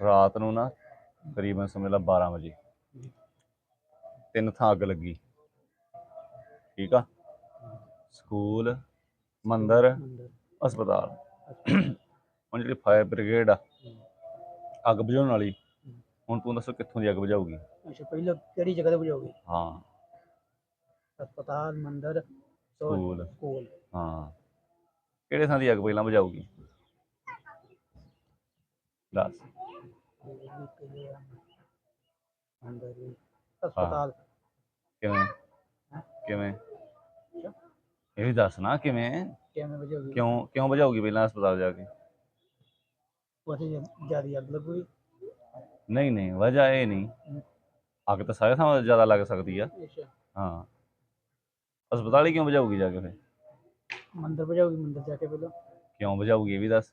ਰਾਤ ਨੂੰ ਨਾ ਤਕਰੀਬਨ ਸਮਝ ਲਾ 12 ਵਜੇ। ਤਿੰਨ ਥਾਂ ਅੱਗ ਲੱਗੀ। ਠੀਕ ਆ? ਸਕੂਲ ਮੰਦਰ ਹਸਪਤਾਲ। ਹੁਣ ਜਿਹੜੀ ਫਾਇਰ ਬ੍ਰਿਗੇਡ ਆ ਅੱਗ ਬੁਝਾਉਣ ਵਾਲੀ ਹੁਣ ਤੂੰ ਦੱਸੋ ਕਿੱਥੋਂ ਦੀ ਅੱਗ ਬੁਝਾਊਗੀ? ਅੱਛਾ ਪਹਿਲਾਂ ਕਿਹੜੀ ਜਗ੍ਹਾ ਤੇ ਬੁਝਾਓਗੇ ਹਾਂ। ਹਸਪਤਾਲ ਮੰਦਰ ਸਕੂਲ। ਸਕੂਲ। ਹਾਂ। ਕਿਹੜੇ ਥਾਂ ਦੀ ਅੱਗ ਪਹਿਲਾਂ ਬੁਝਾਊਗੀ? ਹਸਪਤਾਲ ਕਿਵੇਂ ਕਿਵੇਂ ਇਹ ਵੀ ਦੱਸ ਨਾ ਕਿਵੇਂ ਕਿਉਂ ਕਿਉਂ ਬੁਝਾਊਗੀ ਪਹਿਲਾਂ ਹਸਪਤਾਲ ਜਾ ਕੇ ਉੱਥੇ ਜ਼ਿਆਦਾ ਅੱਗ ਲੱਗੂਗੀ ਨਹੀਂ ਨਹੀਂ ਵਜ੍ਹਾ ਇਹ ਨਹੀਂ ਅੱਗ ਤਾਂ ਸਾਰੇ ਥਾਂ ਜ਼ਿਆਦਾ ਲੱਗ ਸਕਦੀ ਆ ਹਾਂ ਹਸਪਤਾਲ ਹੀ ਕਿਉਂ ਬੁਝਾਊਗੀ ਜਾ ਕੇ ਫਿਰ ਮੰਦਰ ਬੁਝਾਓਗੇ ਮੰਦਰ ਜਾ ਕੇ ਪਹਿਲਾਂ ਕਿਉਂ ਬੁਝਾਊਗੀ ਇਹ ਵੀ ਦੱਸ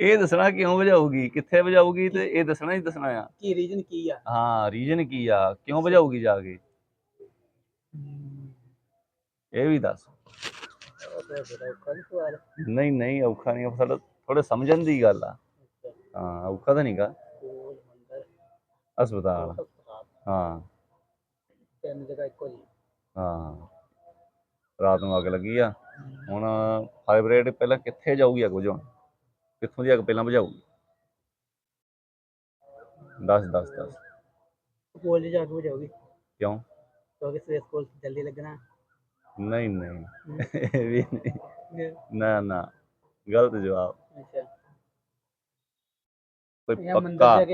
ਇਹ ਦੱਸਣਾ ਕਿਉਂ ਬੁਝਾਊਗੀ ਕਿੱਥੇ ਬੁਝਾਊਗੀ ਤੇ ਇਹ ਦੱਸਣਾ ਹੀ ਦੱਸਣਾ ਆ। ਕੀ ਰੀਜ਼ਨ ਕੀ ਆ? ਹਾਂ ਰੀਜਨ ਕੀ ਆ? ਕਿਉਂ ਬੁਝਾਊਗੀ ਜਾ ਕੇ? ਇਹ ਵੀ ਦੱਸ। ਨਹੀਂ ਨਹੀਂ ਔਖਾ ਨਹੀਂ ਸਾਡਾ ਥੋੜੇ ਸਮਝਣ ਦੀ ਗੱਲ ਆ। ਹਾਂ ਔਖਾ ਤਾਂ ਨਹੀਂਗਾ ਹਸਪਤਾਲ। ਹਾਂ। ਤਿੰਨ ਜਗ੍ਹਾ ਇੱਕੋ ਜੀ ਹਾਂ। ਰਾਤ ਨੂੰ ਅੱਗ ਲੱਗੀ ਆ। ਹੁਣ ਬ੍ਰਿਗੇਡ ਪਹਿਲਾਂ ਕਿੱਥੇ ਜਾਊਗੀ ਅੱਗ ਬੁਝਾਉਣ? ਕਿੱਥੋਂ ਦੀ ਅੱਗ ਪਹਿਲਾਂ ਬੁਝਾਊਗੀ ਦੱਸ ਦੱਸ ਦੱਸ। ਸਕੂਲ 'ਚ ਜਾ ਕੇ ਬੁਝਾਓਗੇ ਕਿਉਂ? ਕਿਉਂਕਿ ਸਵੇਰ ਸਕੂਲ ਜਲਦੀ ਲੱਗਣਾ। ਨਹੀਂ ਨਹੀਂ। ਇਹ ਵੀ ਨਹੀਂ। ਨਾ ਨਾ। ਗਲਤ ਜਵਾਬ। ਅੱਛਾ। ਕੋਈ ਪੱਕਾ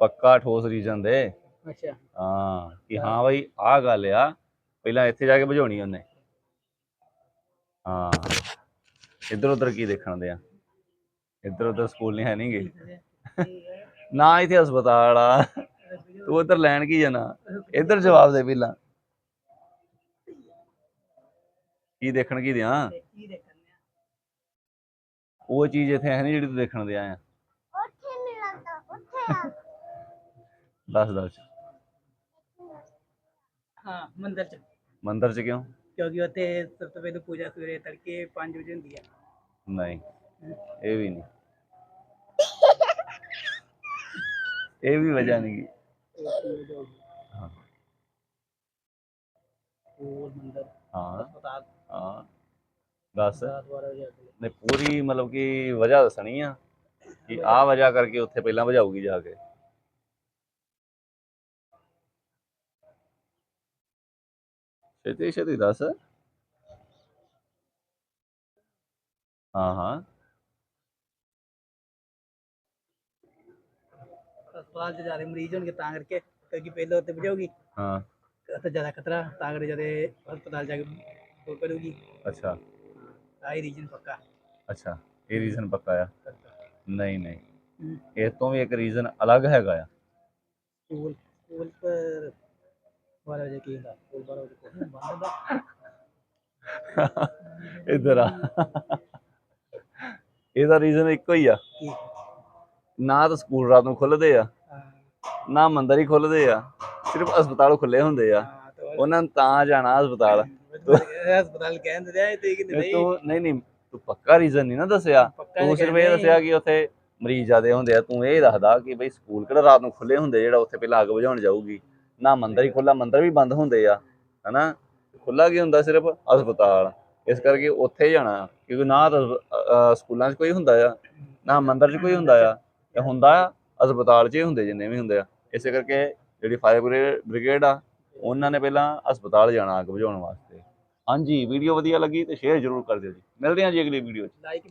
ਪੱਕਾ ਠੋਸ ਰੀਜਨ ਦੇ। ਅੱਛਾ। ਹਾਂ ਕਿ ਹਾਂ। ਬਈ ਆਹ ਗੱਲ ਆ। ਪਹਿਲਾਂ ਇੱਥੇ ਜਾ ਕੇ ਬੁਝਾਉਣੀ ਉਹਨੇ। ਹਾਂ। ਇੱਧਰ ਉੱਧਰ ਕੀ ਦੇਖਣ ਦੇ ਆ? ਇੱਧਰ ਉੱਧਰ ਸਕੂਲ ਨਹੀਂ ਹੈ ਨਹੀਂਗੇ ਨਾ ਇੱਥੇ ਹਸਪਤਾਲ ਆ। ਤੂੰ ਉੱਧਰ ਲੈਣ ਕੀ ਜਾਣਾ? ਇੱਧਰ ਜਵਾਬ ਦੇ ਪਹਿਲਾਂ। ਕੀ ਦੇਖਣ ਕੀ ਦਿਆਂ? ਉਹ ਚੀਜ਼ ਇੱਥੇ ਹੈ ਨਹੀਂ ਜਿਹੜੀ ਤੂੰ ਦੇਖਣ ਦੇ ਆਇਆ ਉੱਥੇ ਨਹੀਂ ਲੱਗਦਾ ਉੱਥੇ ਆ। ਦੱਸ ਦੱਸ। ਹਾਂ ਮੰਦਰ 'ਚ। ਮੰਦਰ 'ਚ ਕਿਉਂ? ਕਿਉਂਕਿ ਉੱਥੇ ਸਭ ਤੋਂ ਪਹਿਲਾਂ ਪੂਜਾ ਸਵੇਰੇ ਤੜਕੇ 5 ਵਜੇ ਹੁੰਦੀ ਆ। ਨਹੀਂ। ਇਹ ਵੀ ਨਹੀਂ। ਇਹ ਵੀ ਵਜ੍ਹਾ ਨਹੀਂ ਹਾਂ। ਸਕੂਲ ਮੰਦਰ ਹਾਂ। ਹਸਪਤਾਲ ਹਾਂ। ਦੱਸ। ਨੇ ਪੂਰੀ ਮਤਲਬ ਕਿ ਵਜ੍ਹਾ ਦੱਸਣੀ ਆ ਕਿ ਆਹ ਵਜ੍ਹਾ ਕਰਕੇ ਉੱਥੇ ਪਹਿਲਾਂ ਵਜਾਊਗੀ ਜਾ ਕੇ। ਛੇਤੀ ਛੇਤੀ ਦੱਸ। ਹਾਂ ਹਾਂ। ਹਸਪਤਾਲ 'ਚ ਜ਼ਿਆਦਾ ਮਰੀਜ਼ ਹੋਣਗੇ ਤਾਂ ਕਰਕੇ ਕਿਉਂਕਿ ਪਹਿਲਾਂ ਉੱਥੇ ਬੁਝਾਉਗੀ ਹਾਂ। ਉੱਥੇ ਜ਼ਿਆਦਾ ਖਤਰਾ ਤਾਂ ਕਰਕੇ ਜਦੇ ਹਸਪਤਾਲ ਜਾ ਕੇ ਉਹ ਕਰੂਗੀ। ਅੱਛਾ। ਆਈ ਰੀਜਨ ਪੱਕਾ। ਅੱਛਾ ਇਹ ਰੀਜ਼ਨ ਪੱਕਾ ਆ? ਨਹੀਂ ਨਹੀਂ। ਇਸ ਤੋਂ ਵੀ ਇੱਕ ਰੀਜ਼ਨ ਅਲੱਗ ਹੈਗਾ ਆ। ਸਕੂਲ ਸਕੂਲ ਪਰ 12 ਵਜੇ ਕੀ ਹੁੰਦਾ? ਸਕੂਲ 12 ਵਜੇ ਕੋਈ ਬੰਦ ਹੁੰਦਾ। ਇੱਧਰ ਆ। ਇਹਦਾ ਰੀਜ਼ਨ ਇੱਕੋ ਹੀ ਆ। ਨਾ ਤਾਂ ਸਕੂਲ ਰਾਤ ਨੂੰ ਖੁੱਲਦੇ ਆ। ਨਾ ਮੰਦਰ ਹੀ ਖੁੱਲਦੇ ਆ ਸਿਰਫ ਹਸਪਤਾਲ ਖੁੱਲੇ ਹੁੰਦੇ ਆ। ਉਹਨਾਂ ਨੂੰ ਤਾਂ ਜਾਣਾ ਹਸਪਤਾਲ। ਹਸਪਤਾਲ ਕਹਿੰਦੇ ਆ ਤੇ ਕਿ ਨਹੀਂ। ਤੂੰ ਨਹੀਂ ਨਹੀਂ ਤੂੰ ਪੱਕਾ ਰੀਜ਼ਨ ਨਹੀਂ ਨਾ ਦੱਸਿਆ। ਤੂੰ ਸਿਰਫ ਇਹ ਦੱਸਿਆ ਕਿ ਉੱਥੇ ਮਰੀਜ਼ ਜ਼ਿਆਦੇ ਹੁੰਦੇ ਆ। ਤੂੰ ਇਹ ਦੱਸਦਾ ਕਿ ਬਈ ਸਕੂਲ ਕਿਹੜਾ ਰਾਤ ਨੂੰ ਖੁੱਲੇ ਹੁੰਦੇ ਜਿਹੜਾ ਉੱਥੇ ਪਹਿਲਾਂ ਅੱਗ ਬੁਝਾਉਣ ਜਾਊਗੀ। ਨਾ ਮੰਦਰ ਹੀ ਖੁੱਲਾ ਮੰਦਰ ਵੀ ਬੰਦ ਹੁੰਦੇ ਆ। ਹਨਾ? ਖੁੱਲਾ ਕੀ ਹੁੰਦਾ ਸਿਰਫ? ਹਸਪਤਾਲ। ਇਸ ਕਰਕੇ ਉੱਥੇ ਹੀ ਜਾਣਾ। ਕਿਉਂਕਿ ਨਾ ਸਕੂਲਾਂ 'ਚ ਕੋਈ ਹੁੰਦਾ ਆ ਨਾ ਮੰਦਰ 'ਚ ਕੋਈ ਹੁੰਦਾ ਆ। ਤੇ ਹੁੰਦਾ ਆ। ਹਸਪਤਾਲ 'ਚ ਹੀ ਹੁੰਦੇ, ਜਿੰਨੇ ਵੀ ਹੁੰਦੇ ਆ। ਇਸੇ ਕਰਕੇ ਜਿਹੜੀ ਫਾਇਰ ਬ੍ਰਿਗੇਡ ਆ, ਉਹਨਾਂ ਨੇ ਪਹਿਲਾਂ ਹਸਪਤਾਲ ਜਾਣਾ ਅੱਗ ਬੁਝਾਉਣ ਵਾਸਤੇ। ਹਾਂਜੀ, ਵੀਡੀਓ ਵਧੀਆ ਲੱਗੀ ਤੇ ਸ਼ੇਅਰ ਜ਼ਰੂਰ ਕਰ ਦਿਓ ਜੀ। ਮਿਲਦੇ ਹਾਂ ਜੀ ਅਗਲੀ ਵੀਡੀਓ 'ਚ। ਲਾਈਕ